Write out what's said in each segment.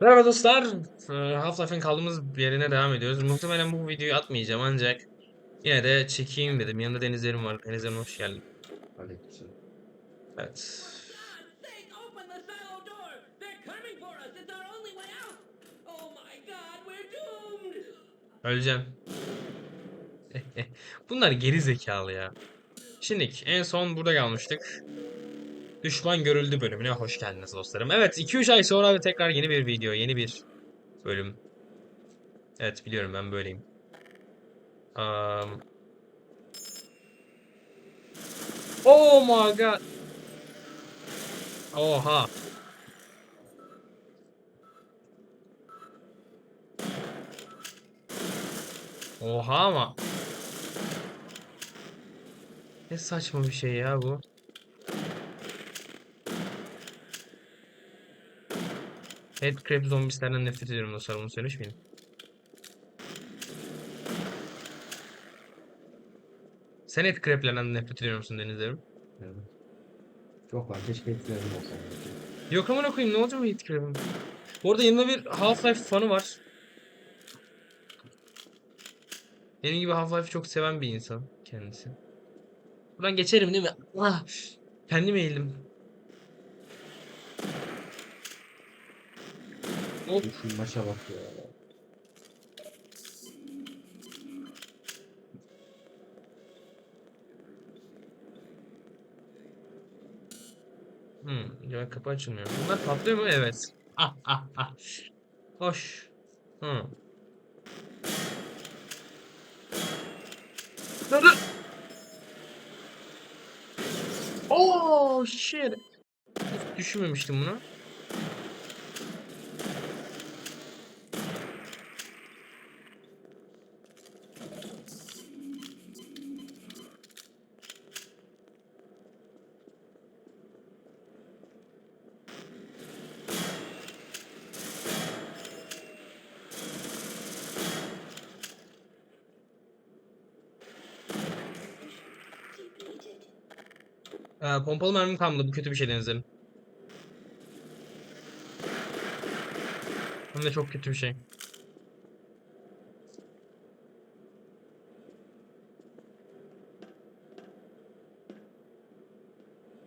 Merhaba dostlar. Ee, Half-Life'in kaldığımız yerine devam ediyoruz. Muhtemelen bu videoyu atmayacağım ancak yine de çekeyim dedim. Yanında denizlerim var. Denizlerim hoş geldin. Aleykümselam. Evet. Öleceğim. Bunlar geri zekalı ya. Şimdi en son burada kalmıştık. Düşman görüldü bölümüne hoş geldiniz dostlarım. Evet 2-3 ay sonra tekrar yeni bir video, yeni bir bölüm. Evet biliyorum ben böyleyim. Um... Oh my god. Oha. Oha ama. Ne saçma bir şey ya bu. Headcrab zombisilerden nefret ediyorum dostlar bunu söylemiş miydim? Sen headcrablerden nefret ediyor musun denizlerim? Evet. Çok var. Keşke etkilerim olsa. Yok amına koyayım ne olacak mı headcrab'im? Bu arada yanında bir Half-Life fanı var. Benim gibi Half-Life'ı çok seven bir insan kendisi. Buradan geçerim değil mi? Ah, kendim eğildim. Hop. Şu maça bak ya. Hmm, ya kapı açılmıyor. Bunlar patlıyor mu? Evet. Ah ah ah. Hoş. Hı. Dur dur. Oh shit. Hiç düşünmemiştim bunu. Ee, pompalı mermim kalmadı. Bu kötü bir şey denizlerim. Hem de çok kötü bir şey.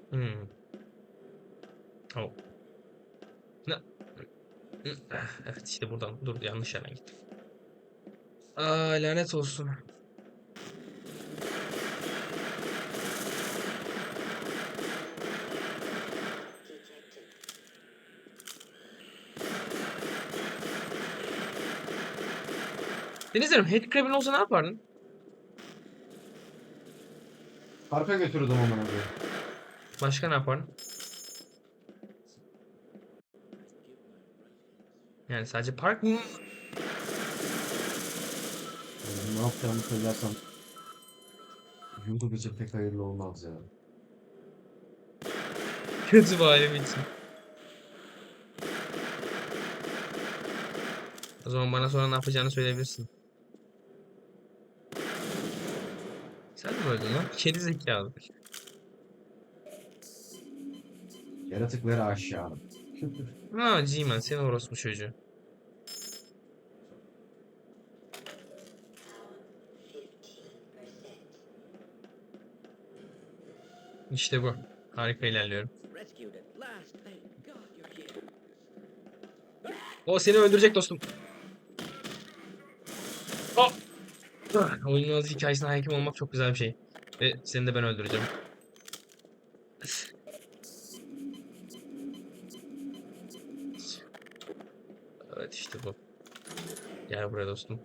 Hmm. Oh. Ne? Evet işte buradan. Dur yanlış yerden gittim. Aa lanet olsun. Denizlerim headcrab'in olsa ne yapardın? Parka götürdüm amına koyayım. Başka ne yapardın? Yani sadece park mı? Ne yapacağımı söylersem YouTube için pek hayırlı olmaz ya. Kötü bir alem için. O zaman bana sonra ne yapacağını söyleyebilirsin. Öldün lan? Kedi zekalı. Yaratıkları aşağı. Ha G-Man seni orospu çocuğu. İşte bu. Harika ilerliyorum. O seni öldürecek dostum. Oh! Ah, Oyunun azı hikayesine hakim olmak çok güzel bir şey. Ve seni de ben öldüreceğim. Evet işte bu. Gel buraya dostum.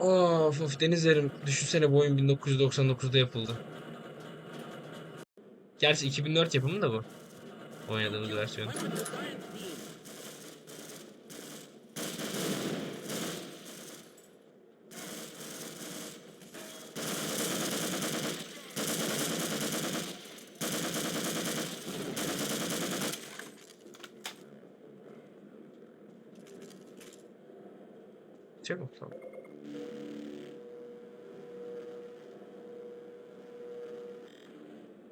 Of of denizlerim. Düşünsene bu oyun 1999'da yapıldı. Gerçi 2004 yapımı da bu. Oynadığımız versiyon. Çabuk tamam.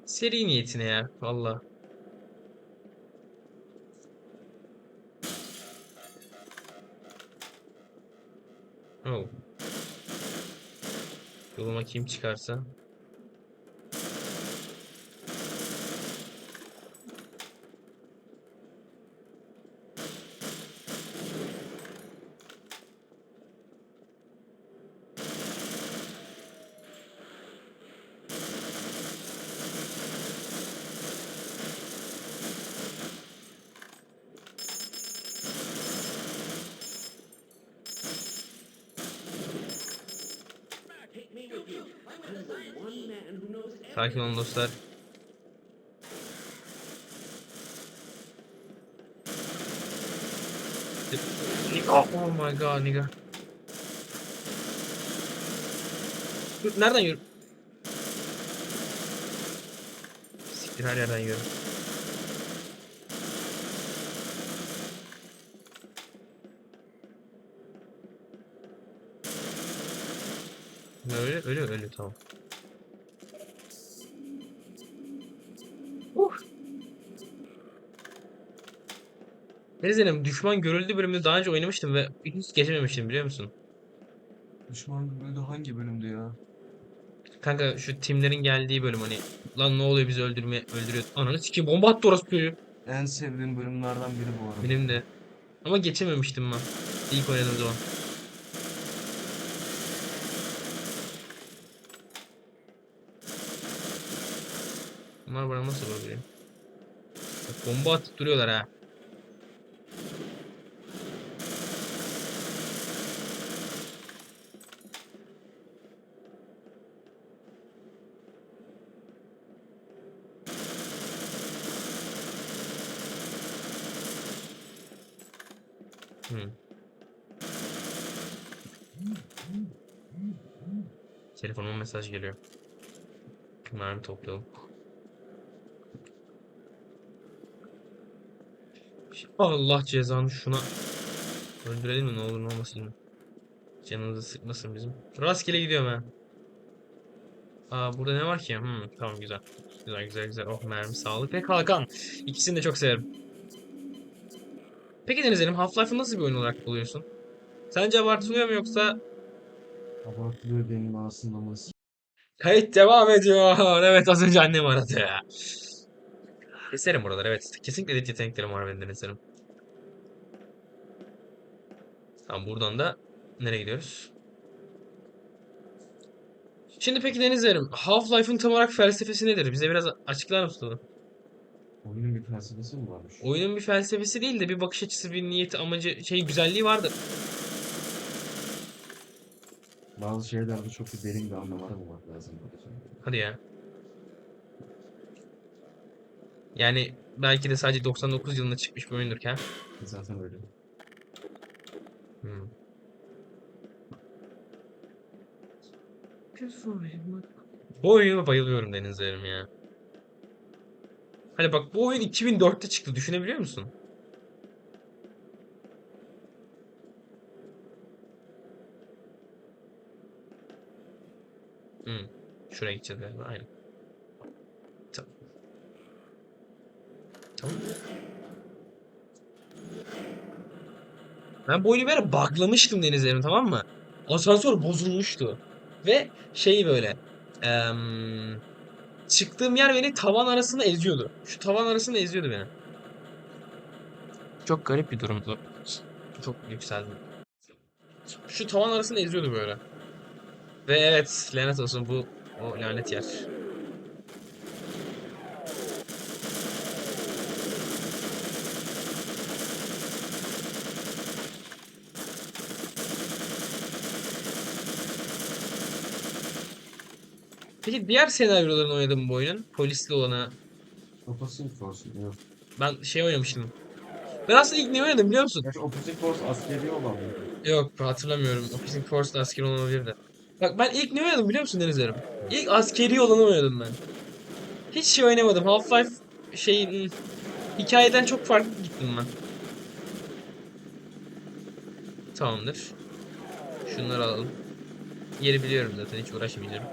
Seri niyetine ya valla. Oh. Yoluma kim çıkarsa. Take me with you. I'm the one man who knows Sakin olun dostlar. Oh, my god nigga. Nereden yürü? Siktir her yerden yürü. Öyle öyle öyle tamam. Neyse düşman görüldü bölümünde daha önce oynamıştım ve hiç geçememiştim biliyor musun? Düşman bölümü hangi bölümdü ya? Kanka şu timlerin geldiği bölüm hani lan ne oluyor bizi öldürme öldürüyor. Ananı sikeyim bomba attı orası çocuğu. En sevdiğim bölümlerden biri bu arada. Benim de. Ama geçememiştim ben. İlk oynadığım zaman. Bunlar bana nasıl vurabiliyor? Bomba atıp duruyorlar ha. Hmm. Telefonuma mesaj geliyor. Mermi toplayalım. Allah cezanı şuna öldürelim mi ne olur ne olmasın. Canımızı sıkmasın bizim. Rastgele gidiyorum ha. Aa burada ne var ki? Hmm, tamam güzel. Güzel güzel güzel. Oh mermi sağlık ve kalkan. İkisini de çok severim. Peki Denizlerim Half-Life'ı nasıl bir oyun olarak buluyorsun? Sence abartılıyor mu yoksa Abartılıyor benim aslında Kayıt devam ediyor. Evet az önce annem aradı. Keserim buraları evet. Kesinlikle edit yeteneklerim var benim Denizlerim. Tamam buradan da nereye gidiyoruz? Şimdi peki Denizlerim Half-Life'ın tam olarak felsefesi nedir? Bize biraz açıklar mısın onu? oyunun bir felsefesi mi varmış? Oyunun bir felsefesi değil de bir bakış açısı, bir niyeti, amacı, şey güzelliği vardır. Bazı şeylerde çok bir derin bir anlam aramak lazım. Hadi ya. Yani belki de sadece 99 yılında çıkmış bir oyundur ki ha? Zaten öyle. Hmm. Bu oyuna bayılıyorum Denizlerim ya. Hani bak bu oyun 2004'te çıktı düşünebiliyor musun? Hmm. Şuraya gideceğiz galiba aynen. Tamam. Tamam. Ben bu oyunu bir ara buglamıştım tamam mı? Asansör bozulmuştu. Ve şey böyle em, çıktığım yer beni tavan arasında eziyordu. Şu tavan arasında eziyordu beni. Çok garip bir durumdu. Çok yükseldim. Şu tavan arasında eziyordu böyle. Ve evet lanet olsun bu o lanet yer. Peki diğer senaryolarını oynadın mı bu oyunun? Polisli olanı. Opposing Force yok. Ben şey oynamıştım. Ben aslında ilk ne oynadım biliyor musun? Gerçi Opposing Force askeri olan mıydı? Yok hatırlamıyorum. Opposing Force'da asker olabilir de. Bak ben ilk ne oynadım biliyor musun Denizlerim? İlk askeri olanı oynadım ben. Hiç şey oynamadım. Half-Life şey hmm, hikayeden çok farklı gittim ben. Tamamdır. Şunları alalım. Yeri biliyorum zaten hiç uğraşmayacağım.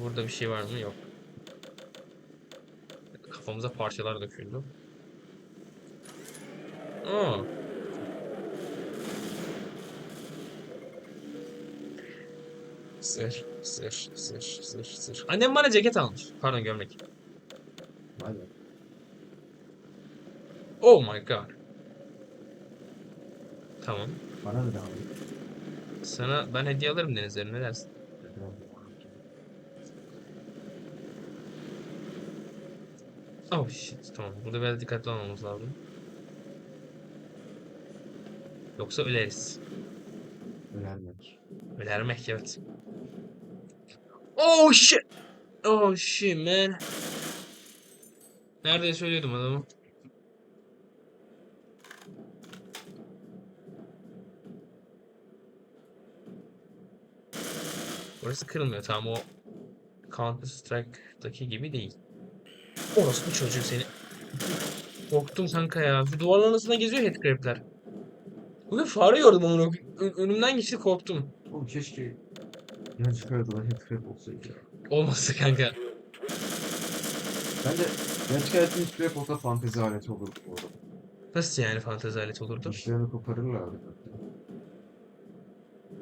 Burada bir şey var mı? Yok. Kafamıza parçalar döküldü. Aa. Sır, sır, sır, sır, sır. Annem bana ceket almış. Pardon gömlek. Vay be. Oh my god. Tamam. Bana ne abi? Sana ben hediye alırım denizlerim ne dersin? Oh shit tamam. Burada biraz dikkatli olmamız lazım. Yoksa öleriz. Öğrenmek. Ölermek evet. Oh shit. Oh shit man. Nerede söylüyordum adamı? Burası kırılmıyor tamam o Counter Strike'daki gibi değil. Orası bu çocuğu seni. Korktum kanka ya. Şu duvarların arasında geziyor headcrab'ler. Bugün fare gördüm onu. Önümden geçti korktum. Oğlum keşke yan çıkardılar headcrab olsaydı ya. Olması kanka. Bence çıkartın headcrab olsa fantezi aleti olurdu bu arada. Nasıl yani fantezi aleti olurdu? Dişlerini koparırlardı.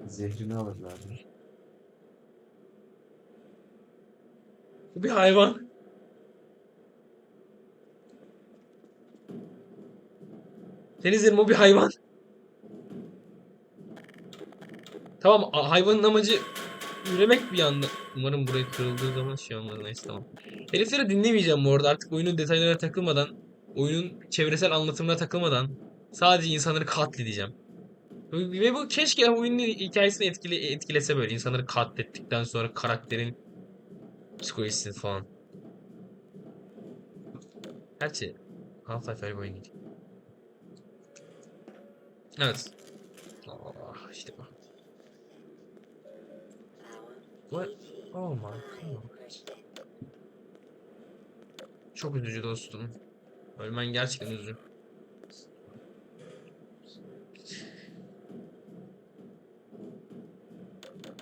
Zehrini alırlardı. Bu bir hayvan. Denizlerim o bir hayvan. Tamam hayvanın amacı üremek bir anda. Umarım burayı kırıldığı zaman şey olmaz neyse tamam. Herifleri dinlemeyeceğim bu arada artık oyunun detaylarına takılmadan, oyunun çevresel anlatımına takılmadan sadece insanları katledeceğim. Ve bu keşke oyunun hikayesini etkile, etkilese böyle insanları katlettikten sonra karakterin psikolojisini falan. Gerçi Half-Life öyle bir oyun değil. Evet. Oh, işte bu. What? Oh my god. Çok üzücü dostum. Ölmen gerçekten üzücü.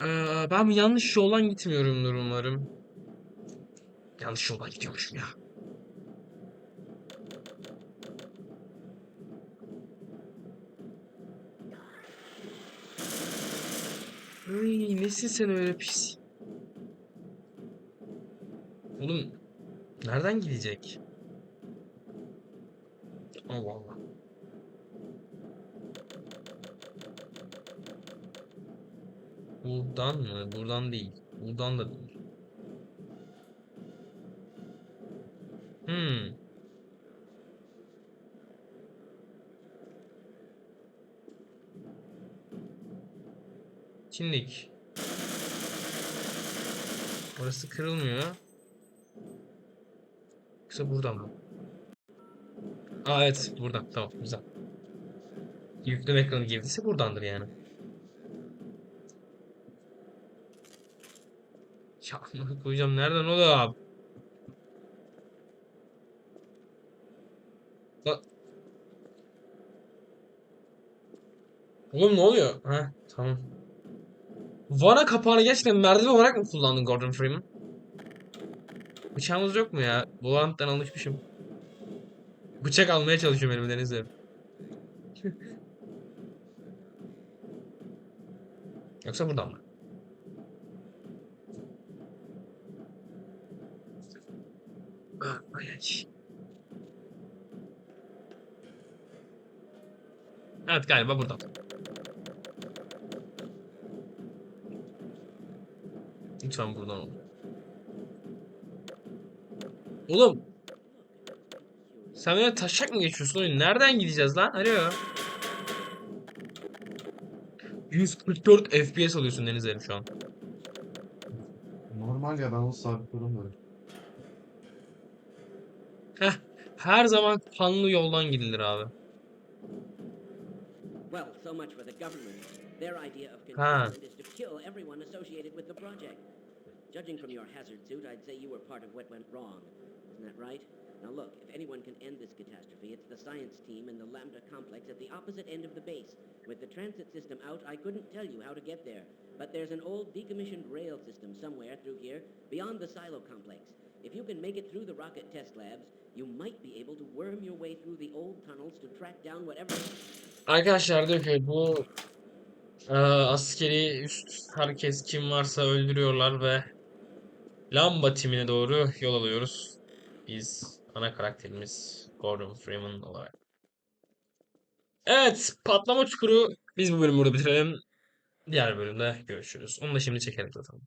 Ee, ben yanlış yoldan gitmiyorumdur umarım. Yanlış yoldan gidiyormuşum ya. Ay, nesin sen öyle pis? Oğlum nereden gidecek? Allah Allah. Buradan mı? Buradan değil. Buradan da değil. Hmm. Şimdilik. Orası kırılmıyor. Yoksa buradan mı? Aa evet buradan. Tamam güzel. Yükleme ekranı girdiyse buradandır yani. Ya koyacağım nereden oğlum? Lan. Oğlum ne oluyor? Ha tamam. Vana kapağını gerçekten merdiven olarak mı kullandın Gordon Freeman? Bıçağımız yok mu ya? Volant'tan alışmışım. Bıçak almaya çalışıyorum elimden izlerim. Yoksa buradan mı? Evet galiba buradan. Lütfen buradan ol. Oğlum. Sen böyle taşak mı geçiyorsun oyun? Nereden gideceğiz lan? Alo. 144 FPS alıyorsun Denizlerim şu an. Normal ya ben o sabit durum Heh. Her zaman kanlı yoldan gidilir abi. Well, so much for the government. Their idea of containment is to kill everyone associated with the project. Judging from your hazard suit, I'd say you were part of what went wrong. Isn't that right? Now look, if anyone can end this catastrophe, it's the science team in the Lambda complex at the opposite end of the base. With the transit system out, I couldn't tell you how to get there. But there's an old decommissioned rail system somewhere through here, beyond the silo complex. If you can make it through the rocket test labs, you might be able to worm your way through the old tunnels to track down whatever. Arkadaşlar diyor ki bu e, askeri üst herkes kim varsa öldürüyorlar ve Lamba timine doğru yol alıyoruz. Biz ana karakterimiz Gordon Freeman olarak. Evet, patlama çukuru. Biz bu bölümü burada bitirelim. Diğer bölümde görüşürüz. Onu da şimdi çekelim zaten.